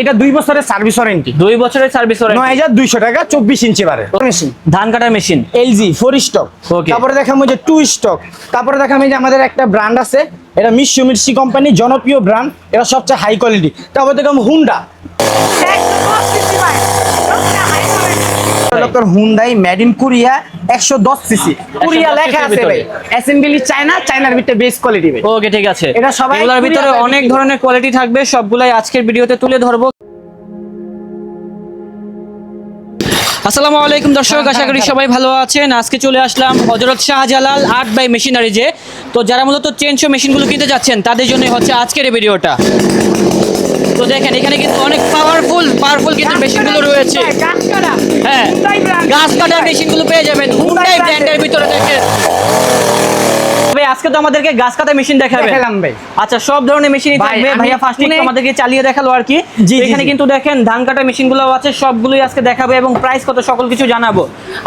এটা দুই বছরের সার্ভিস ওয়ারেন্টি দুই বছরের সার্ভিস নয় হাজার দুইশো টাকা চব্বিশ ইঞ্চি বারে। মেশিন। ধান কাটার মেশিন। LG four stroke. তারপরে দেখাবো যে টু স্টক তারপরে দেখাবো যে আমাদের একটা ব্র্যান্ড আছে। এটা মিশু মির্সি কোম্পানি জনপ্রিয় ব্র্যান্ড এটা সবচেয়ে হাই কোয়ালিটি তারপরে দেখাবো Honda doctor Hyundai made in Korea একশো দশ সিসি। কোরিয়া 110 লেখা আছে ভাই। অ্যাসেম্বলি চায়না চায়নার ভিতরে বেস্ট কোয়ালিটি ওকে ঠিক আছে। এটা সবাই ভিতরে অনেক ধরনের কোয়ালিটি থাকবে সবগুলাই আজকের ভিডিওতে তুলে ধরবো। আসসালামু আলাইকুম দর্শক আশা করি সবাই ভালো আছেন। আজকে চলে আসলাম হজরত শাহজালাল আর্ট বাই মেশিনারি যে। তো যারা মূলত চেনশো মেশিনগুলো কিনতে যাচ্ছেন তাদের জন্য হচ্ছে আজকের এই ভিডিওটা। তো দেখেন এখানে কিন্তু অনেক পাওয়ারফুল পাওয়ারফুল কিন্তু মেশিনগুলো রয়েছে। হ্যাঁ গাছ কাটার মেশিনগুলো পেয়ে যাবেন হুন্ডাই ব্র্যান্ডের ভিতরে দেখেন। আজকে তো আমাদেরকে গাছ কাটা মেশিন দেখাবে। ভাই। আচ্ছা সব ধরনের মেশিনই থাকবে। ভাইয়া ফার্স্ট আমাদেরকে চালিয়ে দেখাল আর কি। এখানে কিন্তু দেখেন ধান কাটা মেশিনগুলো আছে সবগুলোই আজকে দেখাবে এবং প্রাইস কত সকল কিছু জানাব।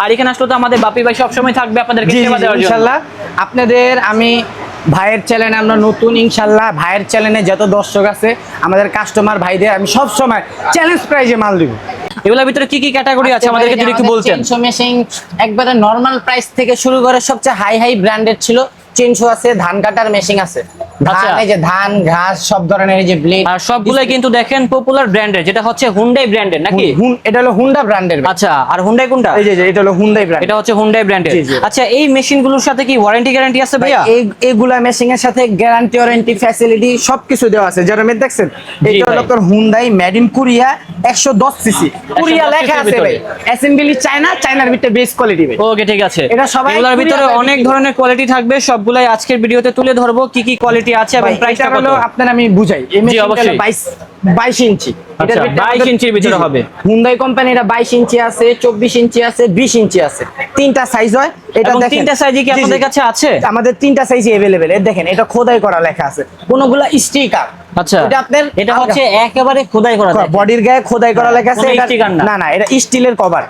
আর এখানে আসলে তো আমাদের বাপি ভাই সবসময় থাকবে আপনাদেরকে সেবা দেওয়ার জন্য। ইনশাল্লাহ। আপনাদের আমি ভাইয়ের চ্যানেলে আমরা নতুন ইনশাল্লাহ। ভাইয়ের চ্যানেলে যত দর্শক আছে আমাদের কাস্টমার ভাইদের আমি সব সময় চ্যালেঞ্জ প্রাইজে মাল দিব। এগুলোর ভিতরে কি কি ক্যাটাগরি আছে? আমাদেরকে যদি একটু বলতেন। মেশিন একবারে নরমাল প্রাইস থেকে শুরু করে সবচেয়ে হাই হাই ব্র্যান্ডেড ছিল চেনশো আছে ধান কাটার মেশিন আছে। ধান আচ্ছা। এই যে ধান ঘাস সব ধরনের যে ব্লেড আর সবগুলাই কিন্তু দেখেন পপুলার ব্র্যান্ডের যেটা হচ্ছে হুন্ডাই ব্র্যান্ডের নাকি? এটা হলো হুন্ডা ব্র্যান্ডের আচ্ছা আর হুন্ডাই কোনটা? এই যে যে, এটা হলো হুন্ডাই ব্র্যান্ড এটা হচ্ছে হুন্ডাই ব্র্যান্ডের জি, জি। আচ্ছা এই মেশিনগুলোর সাথে কি ওয়ারেন্টি গ্যারান্টি আছে ভাইয়া? এই এইগুলা মেশিনের সাথে গ্যারান্টি ওয়ারেন্টি ফ্যাসিলিটি সবকিছু দেওয়া আছে। যারা দেখছেন এটা হলো তোর হুন্ডাই মেড ইন কোরিয়া একশো দশ সিসি কোরিয়া লেখা আছে ভাই। অ্যাসেম্বলি চায়না চায়নার ভিতরে বেস কোয়ালিটি ভাই। ওকে ঠিক আছে। এটা সবাই এগুলোর ভিতরে অনেক ধরনের কোয়ালিটি থাকবে সবগুলাই আজকের ভিডিওতে তুলে ধরবো কি কি কোয়ালিটি আছে এবং ভাই, প্রাইসটা এটা কত হলো আপনার আমি বুঝাই এই মেশিনটা হলো অবশ্যই। 22 22 ইঞ্চি আচ্ছা, 22 ইঞ্চির ভিতরে হবে। হুন্ডাই কোম্পানির 22 ইঞ্চি আছে 24 ইঞ্চি আছে 20 ইঞ্চি আছে তিনটা সাইজ হয় এটা এবং দেখেন তিনটা সাইজই কি জি, জি। আপনাদের কাছে আছে আমাদের তিনটা সাইজই अवेलेबल এই দেখেন এটা খোদাই করা লেখা আছে কোনগুলা স্টিকার আচ্ছা এটা আপনার এটা হচ্ছে একেবারে খোদাই করা থাকে। বডির গায়ে খোদাই করা লেখা আছে কোনো এটা sticker না। না না এটা স্টিলের কভার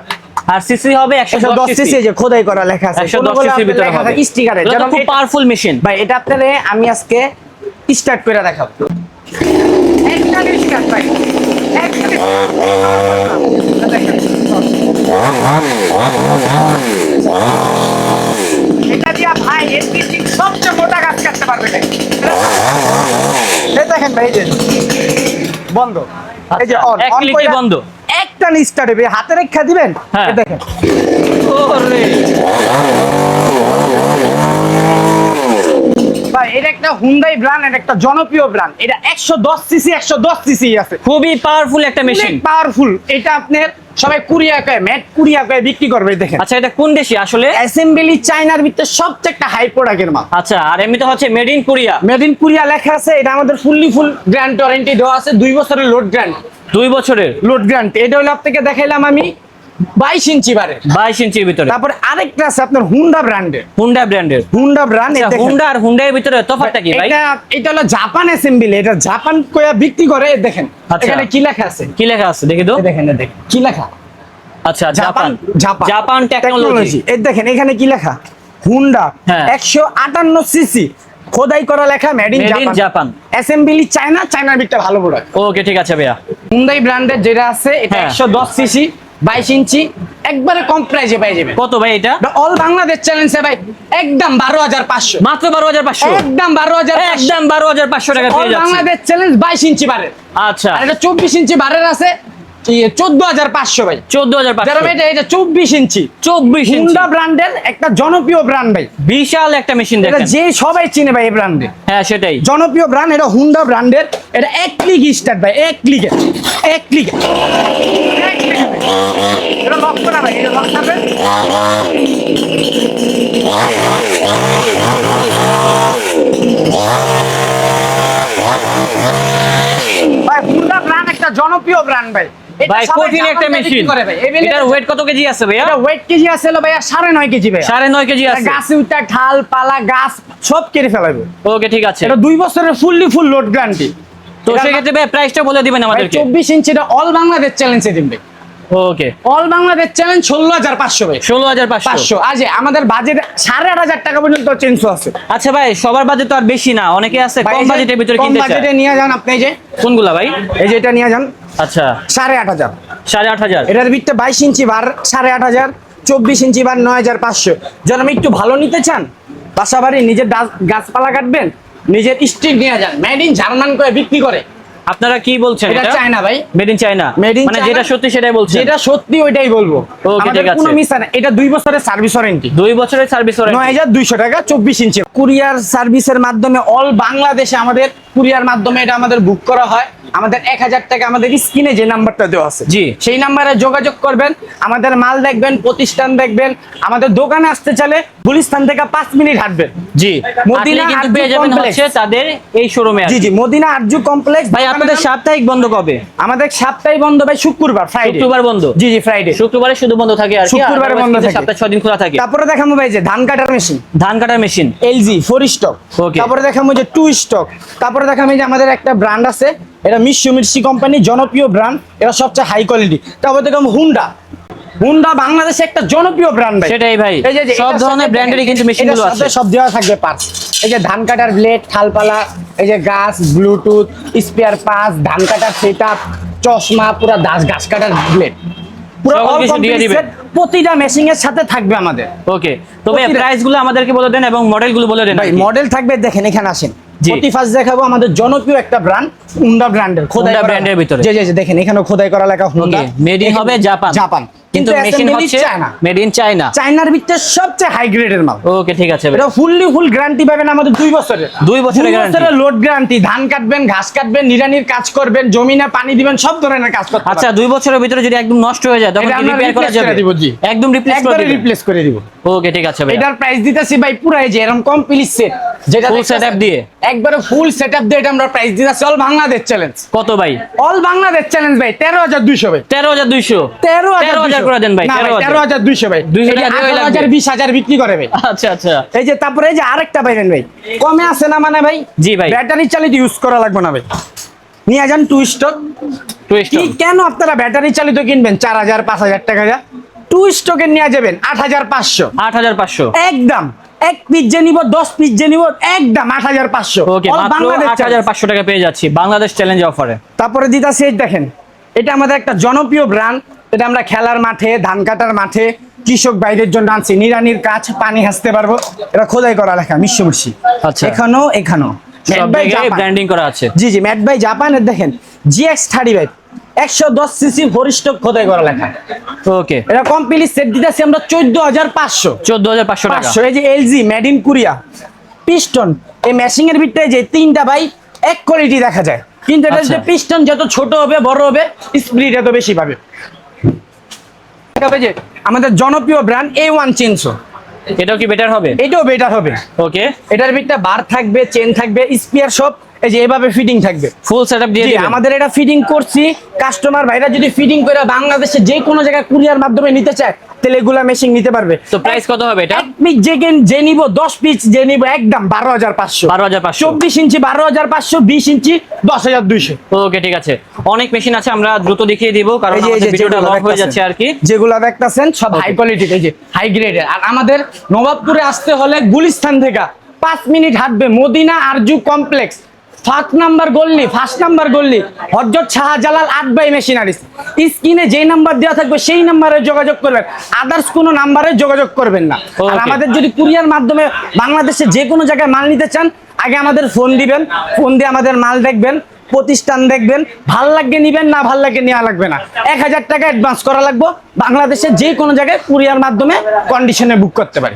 আর সিসি হবে 110 110 সিসি যে খোদাই করা লেখা আছে। 110 কোনগুলা সিসির ভিতরে হবে। স্টিকারে এগুলো খুব পাওয়ারফুল মেশিন ভাই এটা আপনারে আমি আজকে স্টার্ট করে দেখাবো। একটা স্টার্ট ভাই। এটা দিয়া ভাই এসপিসি সবচেয়ে মোটা গাছ কাটতে পারবে দেখেন ভাই এই যে বন্ধ। এই যে অন অন ক্লিকে কইরা বন্ধ। স্টার্ট হবে হাতে রেখা দিবেন? হ্যাঁ। দেখেন। ওরে। ভাই এটা একটা হুন্ডাই ব্র্যান্ড এটা একটা জনপ্রিয় ব্র্যান্ড এটা 110 সিসি 110 সিসি আছে। খুবই পাওয়ারফুল একটা মেশিন পাওয়ারফুল এটা আপনার সবাই কুরিয়া কয় ম্যাট কুরিয়া কয় বিক্রি করবে দেখেন। আচ্ছা এটা কোন দেশি? আসলে? অ্যাসেম্বলি চায়নার ভিতরে সবচেয়ে একটা হাই প্রোডাক্টের মাল। আচ্ছা আর এমনিতে হচ্ছে made in Korea made in Korea লেখা আছে এটা আমাদের ফুললি ফুল গ্র্যান্ড ওয়ারেন্টি দেওয়া আছে দুই বছরের লোড গ্র্যান্ড দুই বছরের? লোড গ্র্যান্ড এটা হলো আপনাকে দেখাইলাম আমি বাইশ ইঞ্চি বারে। বাইশ ইঞ্চির ভিতরে। তারপরে আরেকটা আছে আপনার হুন্ডা ব্র্যান্ডের। হুন্ডা ব্র্যান্ডের। হুন্ডা ব্র্যান্ড হুন্ডা আর হুন্ডার ভিতরে তফাৎটা কি ভাই? এটা এটা হলো জাপান অ্যাসেম্বলি এটা জাপান কয়া বিক্রি করে দেখেন। এখানে কি লেখা আছে? কি লেখা আছে? দেখি তো। দেখেন দেখেন। কি লেখা? আচ্ছা Japan Japan. Japan. Japan technology এই দেখেন এখানে কি লেখা? হুন্ডা হ্যাঁ। একশো আটান্ন সিসি খোদাই করা লেখা made in Japan. Assembly China চায়নার বিটটা ভালো প্রোডাক্ট ওকে ঠিক আছে ভাইয়া। হুন্ডাই ব্র্যান্ডের যেটা আছে এটা হ্যাঁ। একশো দশ সিসি বাইশ ইঞ্চি একবারে কম প্রাইজে পাই যাবে কত ভাই এটা? অল বাংলাদেশ চ্যালেঞ্জে ভাই একদম বারো হাজার পাঁচশো। মাত্র বারো হাজার পাঁচশো? একদম বারো হাজার একদম বারো হাজার পাঁচশো টাকা পেয়ে যাচ্ছে। বাংলাদেশ চ্যালেঞ্জ বাইশ ইঞ্চি বারের। আচ্ছা। আর এটা চব্বিশ ইঞ্চি বারের আছে চোদ্দ হাজার পাঁচশো ভাই। চোদ্দ হাজার এটা এটা চব্বিশ ইঞ্চি। চব্বিশ হুন্ডা ব্র্যান্ডের একটা জনপ্রিয় ব্র্যান্ড ভাই। বিশাল একটা মেশিন এটা যে সবাই চিনে ভাই এই ব্র্যান্ডে হ্যাঁ সেটাই। জনপ্রিয় ব্র্যান্ড এটা হুন্ডা ব্র্যান্ডের। এটা এক ক্লিক স্টার্ট ভাই এক ক্লিকে এক ক্লিকে লক করা ভাই এটা লক থাকবে ভাই হুন্ডা ব্র্যান্ড একটা জনপ্রিয় ব্র্যান্ড ভাই ভাই কঠিন একটা মেশিন বিক্রি করে ভাই। এটার ওয়েট কত কেজি আছে ভাইয়া? এটা ওয়েট কেজি আছে হলো ভাইয়া সাড়ে নয় কেজি ভাই সাড়ে নয় কেজি আছে। গাছে উঠা ঢাল পালা গাছ সব কেটে ফেলাবে ওকে ঠিক আছে। এটা দুই বছরের ফুললি ফুল লোড গ্যারান্টি তো সেক্ষেত্রে ভাই প্রাইসটা বলে দিবেন আমাদেরকে। চব্বিশ ইঞ্চিটা অল বাংলাদেশ চ্যালেঞ্জে ভাই ওকে অল বাংলাদেশ চ্যালেঞ্জ ষোলো হাজার পাঁচশো ষোলো হাজার পাঁচশো। আমাদের বাজেট সাড়ে আট হাজার টাকা পর্যন্ত চেঞ্জ আছে। আচ্ছা ভাই সবার বাজেট তো আর বেশি না অনেকে আছে কম বাজেটের ভিতরে কিনতে চায়। বাজেটে নিয়ে যান আপনি যে। কোনগুলা ভাই? এই যে এটা নিয়ে যান। আচ্ছা। সাড়ে আট হাজার। সাড়ে আট হাজার। এটার বাইশ ইঞ্চি বার সাড়ে আট হাজার। চব্বিশ ইঞ্চি বার নয় হাজার পাঁচশো। যেন আমি একটু ভালো নিতে চান বাসাবাড়ি নিজের গাছ- গাছপালা কাটবেন নিজের স্ট্রিট নিয়ে যান। মেড ইন জার্মান করে বিক্রি করে। আপনারা কি বলছেন এটা চায়না ভাই। মেড ইন চায়না মানে যেটা সত্যি সেটাই বলছেন। যেটা সত্যি ওইটাই বলব। ওকে ঠিক আছে। কোনো মিস না। এটা দুই বছরের সার্ভিস ওয়ারেন্টি দুই বছরের সার্ভিস হাজার দুইশো টাকা চব্বিশ ইঞ্চি। কুরিয়ার সার্ভিসের মাধ্যমে অল বাংলাদেশে আমাদের কুরিয়ার মাধ্যমে এটা আমাদের বুক করা হয়। আমাদের এক হাজার টাকা আমাদের স্ক্রিনে যে নাম্বারটা দেওয়া আছে জি। সেই নাম্বারে যোগাযোগ করবেন আমাদের মাল দেখবেন প্রতিষ্ঠান দেখবেন আমাদের দোকানে আসতে চাইলে গুলিস্তান থেকে পাঁচ মিনিট হাঁটবেন। জি। মদিনা হচ্ছে তাদের এই শোরুমে G G Madina Arju complex ভাই আপনাদের সাপ্তাহিক বন্ধ কবে? আমাদের সাপ্তাহিক বন্ধ ভাই শুক্রবার ফ্রাইডে শুক্রবার বন্ধ? জি জি ফ্রাইডে শুক্রবারে শুধু বন্ধ থাকে আর শুক্রবারে বন্ধ থাকে। সপ্তাহে ছয় দিন খোলা থাকে। তারপরে দেখাবো ভাই যে ধান কাটার মেশিন ধান কাটার মেশিন এলজি ফোর স্টক. তারপরে দেখাবো যে টু স্টক তারপরে দেখাবো যে আমাদের একটা ব্র্যান্ড আছে এটা মিশু মির্সি কোম্পানি জনপ্রিয় ব্র্যান্ড এটা সবচেয়ে হাই কোয়ালিটি তারপর দেখাবো হুন্ডা হুন্ডা বাংলাদেশে একটা জনপ্রিয় ব্র্যান্ড ভাই। সেটাই ভাই। এই যে- সব ধরনের ব্র্যান্ডেরই কিন্তু মেশিনগুলো আছে। সব দেওয়া থাকবে পার্টস এই যে ধান কাটার ব্লেড খালপালা এই যে গাছ ব্লুটুথ স্পেয়ার পাস ধান কাটার সেট চশমা পুরো দাস ঘাস কাটার ব্লেড পুরো প্রতিটা মেশিং এর সাথে থাকবে আমাদের। ওকে তবে প্রতিটা- প্রাইসগুলো আমাদেরকে বলে দেন এবং মডেলগুলো বলে দেন ভাই মডেল থাকবে দেখেন এখানে আসেন। জি। প্রতি ফার্স্ট দেখাবো আমাদের জনপ্রিয় একটা ব্র্যান্ড হুন্ডা ব্র্যান্ডের খোদাই এর ভিতরে। জি জি দেখেন এখানে খোদাই করা লেখা হুন্ডা made in হবে জাপান জাপান কিন্তু মেশিন হচ্ছে মেড ইন চায়না চায়নার ভিতরে সবচেয়ে হাই গ্রেডের মাল। ওকে ঠিক আছে। এটা ফুললি ফুল গ্যারান্টি পাবেন আমাদের দুই বছরের। দুই বছরের guarantee। লোড গ্যারান্টি ধান কাটবেন ঘাস কাটবেন নিরানির কাজ করবেন জমিনে পানি দিবেন সব ধরনের কাজ করতে আচ্ছা দুই বছরের ভিতরে যদি একদম নষ্ট হয়ে যায় তখন রিপেয়ার করা যাবে? দিব, জি। একদম রিপ্লেস করে একবারে রিপ্লেস করে দিব। ওকে ঠিক আছে ভাই এটার প্রাইস দিতেছি ভাই পুরো এই যে এরকম কমপ্লিট সেট যেটা দেখতেছেন, setup দিয়ে? একবারে ফুল সেটআপ দিয়ে এটা আমরা প্রাইস দিতেছি অল বাংলাদেশ চ্যালেঞ্জ কত ভাই? অল বাংলাদেশ চ্যালেঞ্জ ভাই তেরো হাজার দুইশো ভাই। তেরো হাজার দুইশো। তেরো তেরো হাজার করে দেন ভাই না তেরো তেরো হাজার। হাজার দুইশো ভাই। 200 এটা টাকা দিয়ে আঠারো লাগবে। হাজার বিশ হাজার বিক্রি করে ভাই। আচ্ছা আচ্ছা। এই যে তারপরে এই যে আরেকটা পাইবেন ভাই। কমে আছে না মানে ভাই? জি ভাই। ব্যাটারি চালিত ইউজ করা লাগবে না ভাই। নিয়ে যান টু স্টক টুইস্ট কি কেন আপনারা ব্যাটারি চালিত কিনবেন? চার হাজার পাঁচ হাজার টাকা যা। টু স্টকে নিয়ে যাবেন আট হাজার পাঁচশো। আট হাজার পাঁচশো। একদম। এক পিস যে নিব দশ পিস যে নিব একদম আট হাজার পাঁচশো। মাত্র আট হাজার পাঁচশো টাকা পেয়ে যাচ্ছি। বাংলাদেশ চ্যালেঞ্জ অফারে তারপরে দিদা এই দেখেন এটা আমাদের একটা জনপ্রিয় ব্র্যান্ড এটা আমরা খেলার মাঠে ধান কাটার মাঠে কৃষক বাইরের জন্য আনছি। নিরানির কাজ পানি হাসতে পারব। এটা খোদাই করা লেখা আচ্ছা। এখানেও এখানেও। ব্র্যান্ডিং করা আছে। জি জি ম্যাট বাই জাপানের দেখেন জিএক্স থার্টি ফাইভ একশো দশ সিসি ফরিস্টক খোদাই করা লেখা। ওকে এটা কমপ্লিট সেট দিতেছি আমরা চোদ্দ হাজার পাঁচশো। চোদ্দ হাজার পাঁচশো টাকা। পাঁচশো এই যে LG made in Korea piston এই ম্যাশিং এর ভিতরে যে তিনটা বাই এক কোয়ালিটি দেখা যায়। কিন্তু এটা আচ্ছা। যে পিস্টন যত ছোট হবে বড় হবে স্পিড এত বেশি পাবে। যে আমাদের জনপ্রিয় ব্র্যান্ড এ ওয়ান চেনসো এটাও কি বেটার হবে? এটাও বেটার হবে। ওকে এটার ভিতরে বার থাকবে চেন থাকবে স্পিয়ার সব। এই যে এভাবে ফিটিং থাকবে। ফুল সেটআপ দিয়ে দিবেন। আমাদের এটা ফিটিং করছি। কাস্টমার ভাইরা যদি ফিটিং করে বাংলাদেশে যে কোনো জায়গায় কুরিয়ার মাধ্যমে নিতে চায় তাহলে এগুলা মেশিন নিতে পারবে। তো প্রাইস কত হবে এটা? পিস যে যে নিব দশ পিস যে নিব একদম বারো হাজার পাঁচশো। 12,500 চব্বিশ ইঞ্চি বারো হাজার পাঁচশো বিশ ইঞ্চি দশ হাজার দুইশো। ওকে ঠিক আছে। অনেক মেশিন আছে আমরা দ্রুত দেখিয়ে দিব কারণ এই যে- আমাদের ভিডিওটা লং হয়ে যাচ্ছে আর কি। যেগুলো দেখতেছেন সব হাই কোয়ালিটির এই যে হাই গ্রেডের আর আমাদের নবাবপুরে আসতে হলে গুলিস্তান থেকে পাঁচ মিনিট হাঁটবে। Madina Arzu complex first number গল্লি first number গল্লি হজরত শাহজালাল আট বাই মেশিনারিস স্ক্রিনে যেই নাম্বার দেওয়া থাকবে সেই নাম্বারে যোগাযোগ করবেন। আদার্স কোনো নাম্বারে যোগাযোগ করবেন না। আর আমাদের যদি কুরিয়ার মাধ্যমে বাংলাদেশে যে কোনো জায়গায় মাল নিতে চান আগে আমাদের ফোন দিবেন ফোন দিয়ে আমাদের মাল দেখবেন। প্রতিষ্ঠান দেখবেন ভালো লাগবে নিবেন না ভালো লাগে নেওয়া লাগবে না। এক হাজার টাকা অ্যাডভান্স করা লাগবে। বাংলাদেশের যে কোনো জায়গায় কুরিয়ার মাধ্যমে কন্ডিশনে বুক করতে পারে।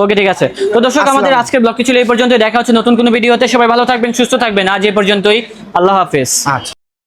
ওকে ঠিক আছে। তো দর্শক আমাদের আজকের ব্লগ ছিল এই পর্যন্ত দেখা হচ্ছে নতুন কোনো ভিডিওতে। সবাই ভালো থাকবেন সুস্থ থাকবেন। আজ এই পর্যন্তই। আল্লাহ হাফিজ। আচ্ছা।